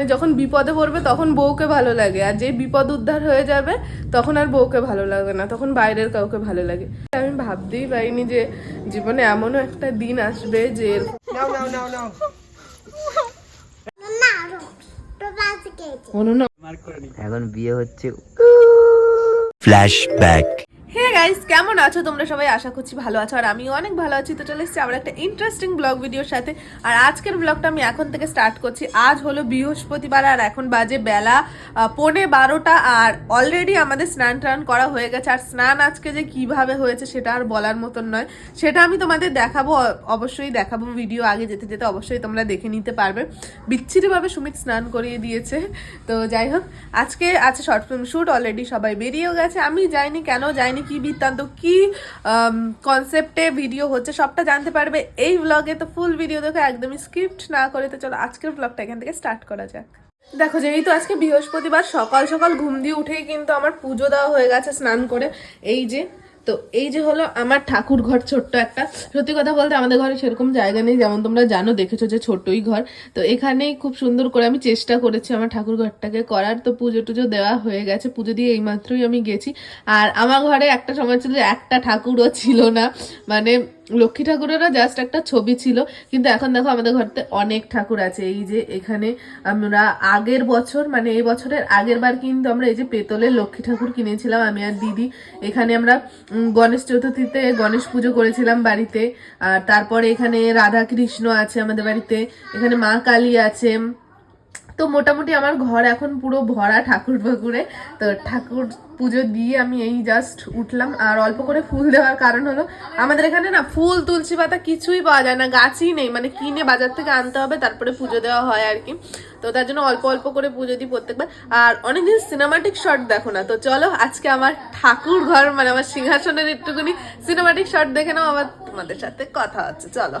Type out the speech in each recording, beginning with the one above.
মানে যখন বিপদে পড়বে তখন বউকে ভালো লাগে। আর যে বিপদ উদ্ধার হয়ে যাবে তখন আর বউকে ভালো লাগে না তখন বাইরের কাউকে ভালো লাগে। আমি ভাবতেই পারিনি যে জীবনে এমনও একটা দিন আসবে যে এখন বিয়ে হচ্ছে. হে গাইস কেমন আছো? তোমরা সবাই আশা করছি ভালো আছো আর আমিও অনেক ভালো আছি। তো চলে এসেছি আবার একটা ইন্টারেস্টিং ব্লগ ভিডিওর সাথে। আর আজকের ব্লগটা আমি এখন থেকে স্টার্ট করছি। আজ হলো বৃহস্পতিবার আর এখন বাজে বেলা পৌনে বারোটা আর অলরেডি আমাদের স্নান টান করা হয়ে গেছে। আর স্নান আজকে যে কীভাবে হয়েছে সেটা আর বলার মতন নয়। সেটা আমি তোমাদের দেখাবো অবশ্যই দেখাবো ভিডিও আগে যেতে যেতে। অবশ্যই তোমরা দেখে নিতে পারবে। বিচ্ছিরিভাবে সুমিত স্নান করিয়ে দিয়েছে। তো যাই হোক, আজকে আছে শর্ট ফিল্ম শ্যুট অলরেডি সবাই বেরিয়েও গেছে। আমি যাইনি, কেন যাইনি কি বৃত্তান্ত, কি কনসেপ্টে ভিডিও হচ্ছে, সবটা জানতে পারবে এই ব্লগে তো ফুল ভিডিও দেখো, একদমই স্ক্রিপ্ট না করে তো চলো, আজকের ব্লগটা এখান থেকে স্টার্ট করা যাক। দেখো, যেহেতু আজকে বৃহস্পতিবার, সকাল সকাল ঘুম দিয়ে উঠেই কিন্তু আমার পুজো দেওয়া হয়ে গেছে স্নান করে। এই যে তো এই যে হলো আমার ঠাকুর ঘর ছোট্ট একটা। সত্যি কথা বলতে আমাদের ঘরে সেরকম জায়গা নেই, যেমন তোমরা জানো, দেখেছ যে ছোট্টই ঘর। তো এখানেই খুব সুন্দর করে আমি চেষ্টা করেছি আমার ঠাকুর ঘরটাকে করার। তো পুজো টুজো দেওয়া হয়ে গেছে, পুজো দিয়ে এইমাত্রই আমি গেছি। আর আমার ঘরে একটা সময় ছিল যে একটা ঠাকুরও ছিল না। মানে লক্ষ্মী ঠাকুরেরও জাস্ট একটা ছবি ছিল, কিন্তু এখন দেখো আমাদের ঘরতে অনেক ঠাকুর আছে। এই যে এখানে আমরা আগের বছর মানে এই বছরের আগের বার কিন্তু আমরা এই যে পেতলের লক্ষ্মী ঠাকুর কিনেছিলাম, আমি আর দিদি। এখানে আমরা গণেশ চতুর্থীতে গণেশ পুজো করেছিলাম বাড়িতে। আর তারপরে এখানে রাধা কৃষ্ণ আছে আমাদের বাড়িতে, এখানে মা কালী আছে। তো মোটামুটি আমার ঘর এখন পুরো ভরা ঠাকুর ফাকুরে তো ঠাকুর পুজো দিয়ে আমি এই জাস্ট উঠলাম। আর অল্প করে ফুল দেওয়ার কারণ হলো, আমাদের এখানে না ফুল, তুলসী পাতা কিছুই পাওয়া যায় না, গাছই নেই। মানে কিনে বাজার থেকে আনতে হবে, তারপরে পুজো দেওয়া হয় আর কি। তো তার জন্য অল্প অল্প করে পুজো দিই প্রত্যেকবার। আর অনেকদিন সিনেমাটিক শট দেখো না, তো চলো আজকে আমার ঠাকুর ঘর মানে আমার সিংহাসনের একটুখানি সিনেমাটিক শট দেখে নাও, আবার তোমাদের সাথে কথা হচ্ছে, চলো।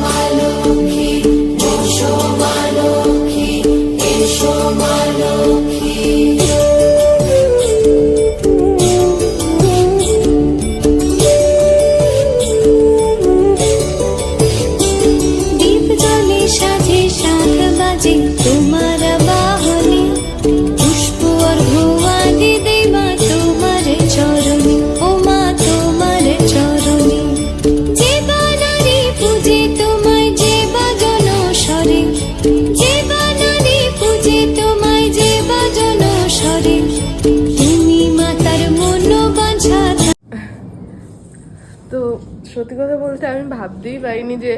কথা বলতে আমি ভাবতেই পারিনি যে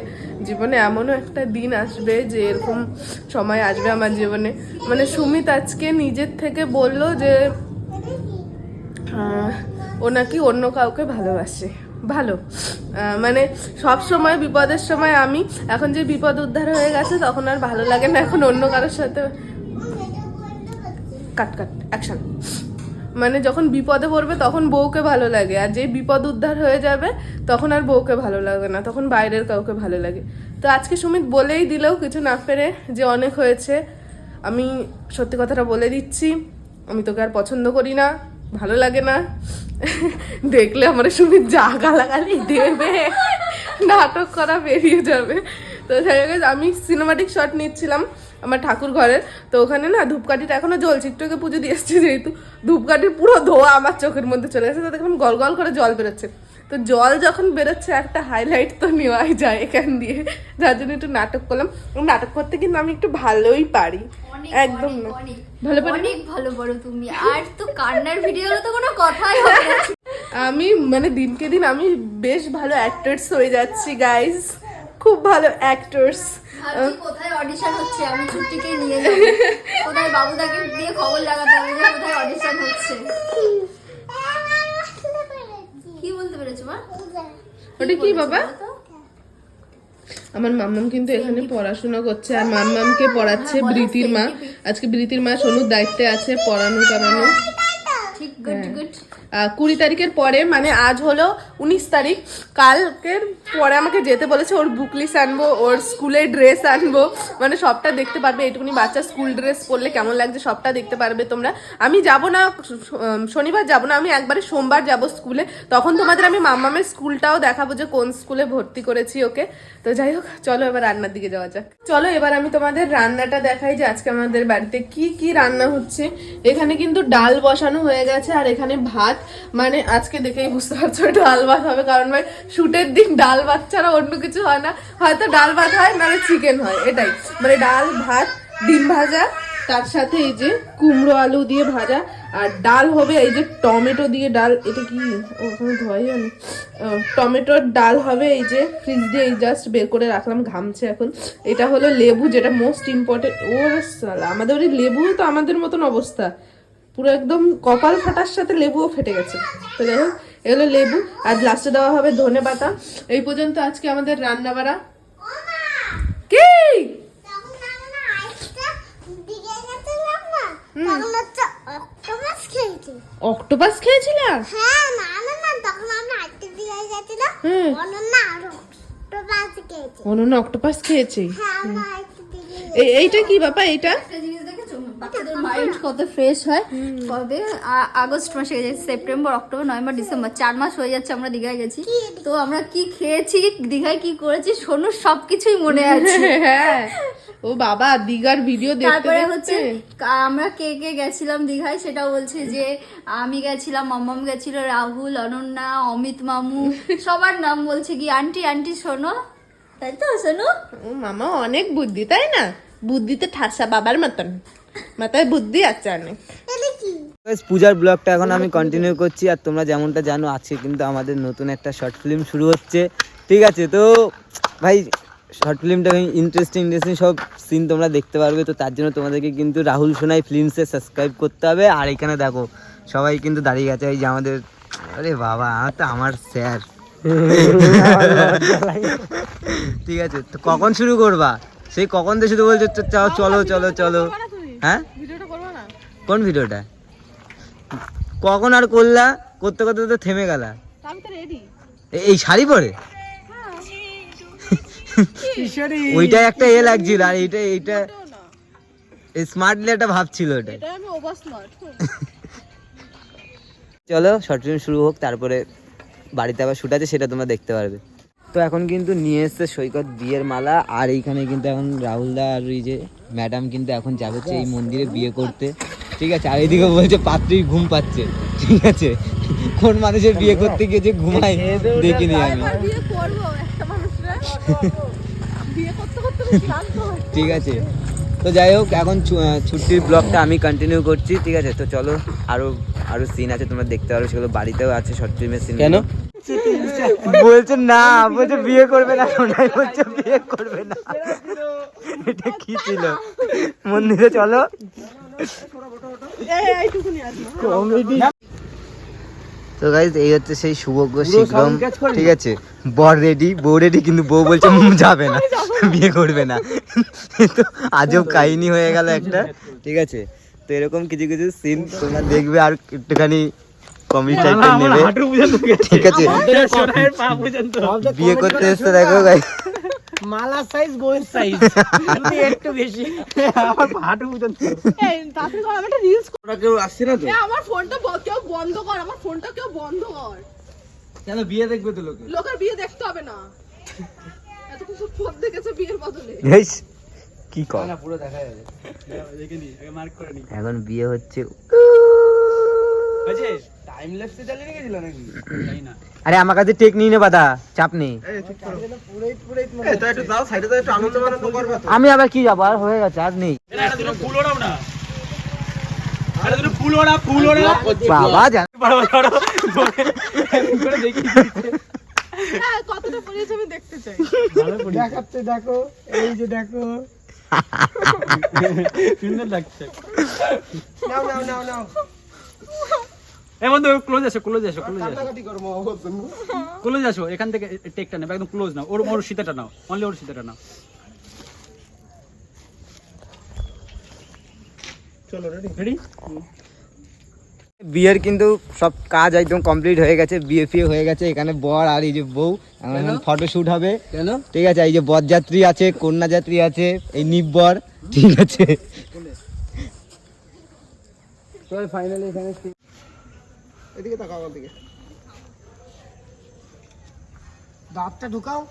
জীবনে এমনও একটা দিন আসবে যে এরকম সময় আসবে আমার জীবনে। মানে সুমিত আজকে নিজের থেকে বলল যে ও নাকি অন্য কাউকে ভালোবাসে। ভালো। মানে সব সময় বিপদের সময় আমি এখন যে বিপদ উদ্ধার হয়ে গেছে, তখন আর ভালো লাগে না এখন অন্য কারোর সাথে। কাট কাট অ্যাকশন মানে যখন বিপদে পড়বে তখন বউকে ভালো লাগে। আর যে বিপদ উদ্ধার হয়ে যাবে, তখন আর বউকে ভালো লাগে না, তখন বাইরের কাউকে ভালো লাগে। তো আজকে সুমিত বলেই দিলেও কিছু না পেরে যে অনেক হয়েছে। আমি সত্যি কথাটা বলে দিচ্ছি, আমি তোকে আর পছন্দ করি না, ভালো লাগে না। দেখলে আমার সুমিত যা গালাগালি দেবে, নাটক করা বেরিয়ে যাবে। তো যাই আমি সিনেমাটিক শট নিচ্ছিলাম। আমার ঠাকুর ঘরের তো ওখানে না ধূপকাঠিটা এখনও জ্বলছে একটু আগে পুজো দিয়ে এসছে যেহেতু ধূপকাঠির পুরো ধোয়া আমার চোখের মধ্যে চলে গেছে তো দেখলাম গল গল করে জল বেরোচ্ছে। তো জল যখন বেরোচ্ছে একটা হাইলাইট তো নেওয়াই যায় এখান দিয়ে যার জন্য একটু নাটক করলাম। নাটক করতে কিন্তু আমি একটু ভালোই পারি একদম না। ভালো পারি অনেক ভালো পারো তুমি আর তো কান্নার ভিডিও তো কোনো কথাই হবে না। আমি মানে দিনকে দিন আমি বেশ ভালো অ্যাক্টার্স হয়ে যাচ্ছি গাইস খুব ভালো অ্যাক্টার্স কোথায় অডিশন হচ্ছে? আমি ছুটিকে নিয়ে যাব। কোথায় বাবুদাকে দিয়ে খবর লাগাতে হবে যে কোথায় অডিশন হচ্ছে? কি বলতে পেরেছ মা? ওটা কি বাবা? আমার মাম্মাম কিন্তু এখানে পড়াশোনা করছে আর মাম্মামকে পড়াচ্ছে বৃতির মা। আজকে বৃতির মা সোনুর দায়িত্বে আছে পড়ানো আহ, কুড়ি তারিখের পরে মানে আজ হলো উনিশ তারিখ। কালকের পরে আমাকে যেতে বলেছে, ওর বুকলিস আনব, ওর স্কুলের ড্রেস আনব। মানে সবটা দেখতে পারবে, এইটুকুনি বাচ্চা স্কুল ড্রেস পরলে কেমন লাগছে সবটা দেখতে পারবে তোমরা। আমি যাব না শনিবার যাব না, আমি একবারে সোমবার যাব স্কুলে তখন তোমাদের আমি মাম্মামের স্কুলটাও দেখাবো যে কোন স্কুলে ভর্তি করেছি ওকে। তো যাই হোক, চলো এবার রান্নার দিকে যাওয়া যাক। চলো এবার আমি তোমাদের রান্নাটা দেখাই যে আজকে আমাদের বাড়িতে কি কি রান্না হচ্ছে। এখানে কিন্তু ডাল বসানো হয়ে গেছে, আর এখানে ভাত। মানে আজকে দেখেই বুঝতে পারছ, ডাল ভাত হবে কারণ ভাই শুটের দিন ডাল ভাত ছাড়া অন্য কিছু হয় না। হয়তো ডাল ভাত হয় নাহলে চিকেন হয় এটাই। মানে ডাল ভাত ডিম ভাজা তার সাথে এই যে কুমড়ো আলু দিয়ে ভাজা আর ডাল হবে এই যে টমেটো দিয়ে ডাল এটা কি? ওখানে ধোয়াই আহ, টমেটোর ডাল হবে এই যে ফ্রিজ দিয়ে এই জাস্ট বের করে রাখলাম ঘামছে এখন। এটা হলো লেবু যেটা মোস্ট ইম্পর্টেন্ট ওর আমাদের ওই লেবু তো আমাদের মতন অবস্থা। পুরো একদম কপাল ফাটার সাথে লেবুও ফেটে গেছে। তো যাই হোক এগুলো লেবু আর লাস্টে দেওয়া হবে ধনে পাতা। এই পর্যন্ত আজকে আমাদের রান্না বাড়া কি? অক্টোপাস খেয়েছিলাম? হ্যাঁ না না না তখন আমরা আইসটা দিকে গেছিলাম। অনন্যা আর অক্টোপাস খেয়েছি। অনন্য অক্টোপাস খেয়েছে। হ্যাঁ আমরা এই- এইটা কি বাবা এইটা? বাচ্চাদের মাইন্ড কত ফ্রেশ হয়। কবে? আগস্ট মাসে গেছে সেপ্টেম্বর অক্টোবর নভেম্বর ডিসেম্বর চার মাস হয়ে যাচ্ছে আমরা দীঘায় গেছি। তো আমরা কি খেয়েছি দীঘায় কি করেছি শোনো সবকিছুই মনে আছে। হ্যাঁ ও বাবা দিঘার ভিডিও দেখতে তারপরে হচ্ছে আমরা কে কে গেছিলাম দীঘায় সেটা বলছে যে আমি গেছিলাম মাম্মাম গেছিল রাহুল অনন্যা অমিত মামু সবার নাম বলছে কি আন্টি আন্টি শোনো তাই তো শোনো মামা অনেক বুদ্ধি তাই না? বুদ্ধিতে ঠাসা বাবার মতন। মাথায় বুদ্ধি আছে অনেক। পূজার ব্লগটা এখন আমি কন্টিনিউ করছি আর তোমরা যেমনটা জানো আজকে কিন্তু আমাদের নতুন একটা শর্ট ফিল্ম শুরু হচ্ছে। ঠিক আছে তো ভাই শর্ট ফিল্মটা ইন্টারেস্টিং ইন্টারেস্টিং সব সিন তোমরা দেখতে পারবে। তো তার জন্য তোমাদেরকে কিন্তু রাহুল সোনাই ফিল্মসে সাবস্ক্রাইব করতে হবে। আর এখানে দেখো সবাই কিন্তু দাঁড়িয়ে গেছে। এই যে আমাদের আরে বাবা আমার তো আমার স্যার ঠিক আছে তো কখন শুরু করবা? সেই কখন থেকে শুধু বলছো? চলো চলো চলো। হ্যাঁ? ভিডিওটা করব না? কোন ভিডিওটা? কখন আর করলা? করতে করতে তো থেমে গেলা। আমি তো রেডি এই শাড়ি পরে? ওইটা একটা এ লাগছিল আর এইটা এইটা স্মার্টলি একটা ভাবছিল ওটা। চলো শর্ট ফিল্ম শুরু হোক তারপরে বাড়িতে আবার শুট আছে সেটা তোমরা দেখতে পারবে। তো এখন কিন্তু নিয়ে এসছে সৈকত বিয়ের মালা আর এইখানে কিন্তু এখন রাহুলদা আর ওই যে ম্যাডাম কিন্তু এখন যাবে হচ্ছে এই মন্দিরে বিয়ে করতে। ঠিক আছে? আর এইদিকে বলছে পাত্রী ঘুম পাচ্ছে। ঠিক আছে? কোন মানুষের বিয়ে করতে গিয়ে যে ঘুমায়? দেখিনি আমি। ঠিক আছে? তো যাই হোক এখন ছুটির ব্লগটা আমি কন্টিনিউ করছি। ঠিক আছে? তো চলো আরও আরও সিন আছে তোমরা দেখতে পারো সেগুলো বাড়িতেও আছে শর্ট ফিল্মের সিন কেন? বলছে না বলছে বিয়ে করবে না। সোনাই বলছে বিয়ে করবে না। এটা কি ছিল? মন্দিরে চলো। এই, তো গাইজ এই হচ্ছে সেই শুভজ্ঞ শীঘ্রম ঠিক আছে? বর রেডি বউ রেডি কিন্তু বউ বলছে যাবে না বিয়ে করবে না। তো আজব কাহিনী হয়ে গেল একটা ঠিক আছে? তো এরকম কিছু কিছু সিন তোমরা দেখবে আর একটুখানি টাইপের নেবে। ঠিক আছে। বিয়ে করতে এসছে দেখো গাই মালা সাইজ গোয়ের সাইজ একটু বেশি। আমার হাঁটু পর্যন্ত একটা রিলস ওরা কেউ আসছে না তো? আমার ফোনটা কেউ বন্ধ কর আমার ফোনটা কেউ বন্ধ কর। কেন বিয়ে দেখবে তো লোকে? লোকের বিয়ে দেখতে হবে না। এত কিছু ফোন দেখেছে বিয়ের বদলে। কি কর? না পুরো দেখা যাবে। দেখে নি আগে মার্ক করে নি। এখন বিয়ে হচ্ছে হয়েছে? টাইম ল্যাপসে চালিয়ে রেখেছিল নাকি? না আরে আমার কাছে টেক নিয়ে নে বাদা চাপ নেই। পুরোই পুরোই তো একটু দাও সাইডে তো একটু আনন্দ আনন্দ করবে তো। আমি আবার কি যাব? আর হয়ে গেছে আর নেই। বাবা জান। হ্যাঁ কতটা পরিয়েছে আমি দেখতে চাই। দেখাচ্ছে দেখো এই যে দেখো। সুন্দর লাগছে। নাও নাও নাও নাও। এ বন্ধু ক্লোজ আসো ক্লোজ আসো ক্লোজ আসো ক্লোজ আসো এখান থেকে টেকটা নেবে একদম ক্লোজ নাও। ওর ওর সীতাটা নাও অনলি ওর সীতাটা নাও। চলো রেডি রেডি বিয়ের কিন্তু সব কাজ একদম কমপ্লিট হয়ে গেছে বিয়ে ফিয়ে হয়ে গেছে। এখানে বর আর এই যে বউ ফটোশুট হবে। কেন? ঠিক আছে এই যে বরযাত্রী আছে কন্যা যাত্রী আছে এই নিব্বর ঠিক আছে। ফাইনালি এখানে এদিকে তাকাও আমার দিকে। দাঁতটা ঢুকাও।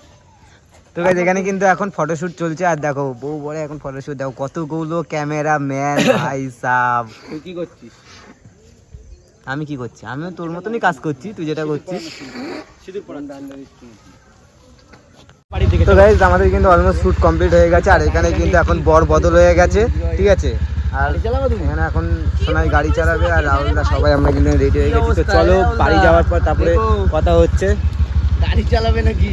তো গাইজ এখানে কিন্তু এখন ফটোশুট চলছে আর দেখো বউ বলে এখন ফটোশুট দেখো কতগুলো ক্যামেরা ম্যান ভাই সাব। কি করছিস? আমি কি করছি? আমিও তোর মতনই কাজ করছি তুই যেটা করছিস। তো গাইজ আমাদের কিন্তু অলমোস্ট শুট কমপ্লিট হয়ে গেছে আর এখানে কিন্তু এখন বর বদল হয়ে গেছে ঠিক আছে? আর এখানে এখন সোনাই গাড়ি চালাবে আর রাহুলদা সবাই আমরা কিন্তু রেডি হয়ে গেছি। তো চলো বাড়ি যাওয়ার পর তারপরে কথা হচ্ছে। গাড়ি চালাবে নাকি?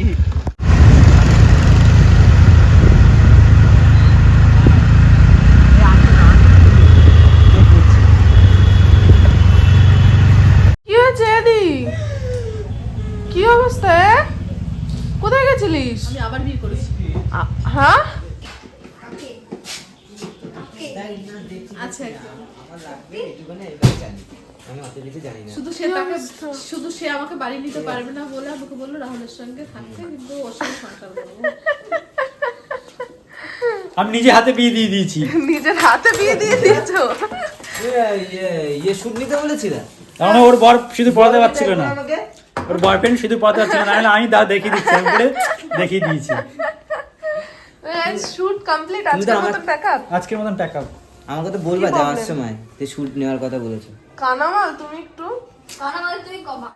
কি হয়েছে এদি? কি অবস্থা কোথায় গেছিলিস? আমি আবার বিয়ে করেছি। হ্যাঁ? আচ্ছা শুধু সে তাকে শুধু সে আমাকে বাড়ি নিতে পারবে না বলে আমাকে বলল রাহুলের সঙ্গে থাকতে কিন্তু ওর সঙ্গে সংসার করব। আমি নিজে হাতে বিয়ে দিয়ে দিয়েছি। নিজের হাতে বিয়ে দিয়ে দিয়েছ? ইয়ে নিতে বলেছিলেন তার মানে ওর বর শুধু পড়াতে পারছিল না। ওর বয়ফ্রেন্ড শুধু পড়াতে পারছিল না। আমি দা দেখিয়ে দিচ্ছি আমি দেখিয়ে দিয়েছি। শুট কমপ্লিট আজকের মতন প্যাকআপ আজকের মতন টাকা আমাকে তো বলবা যাওয়ার সময় তুই শুট নেওয়ার কথা বলেছ। কানামাল তুমি একটু কানামাল তুমি কমা।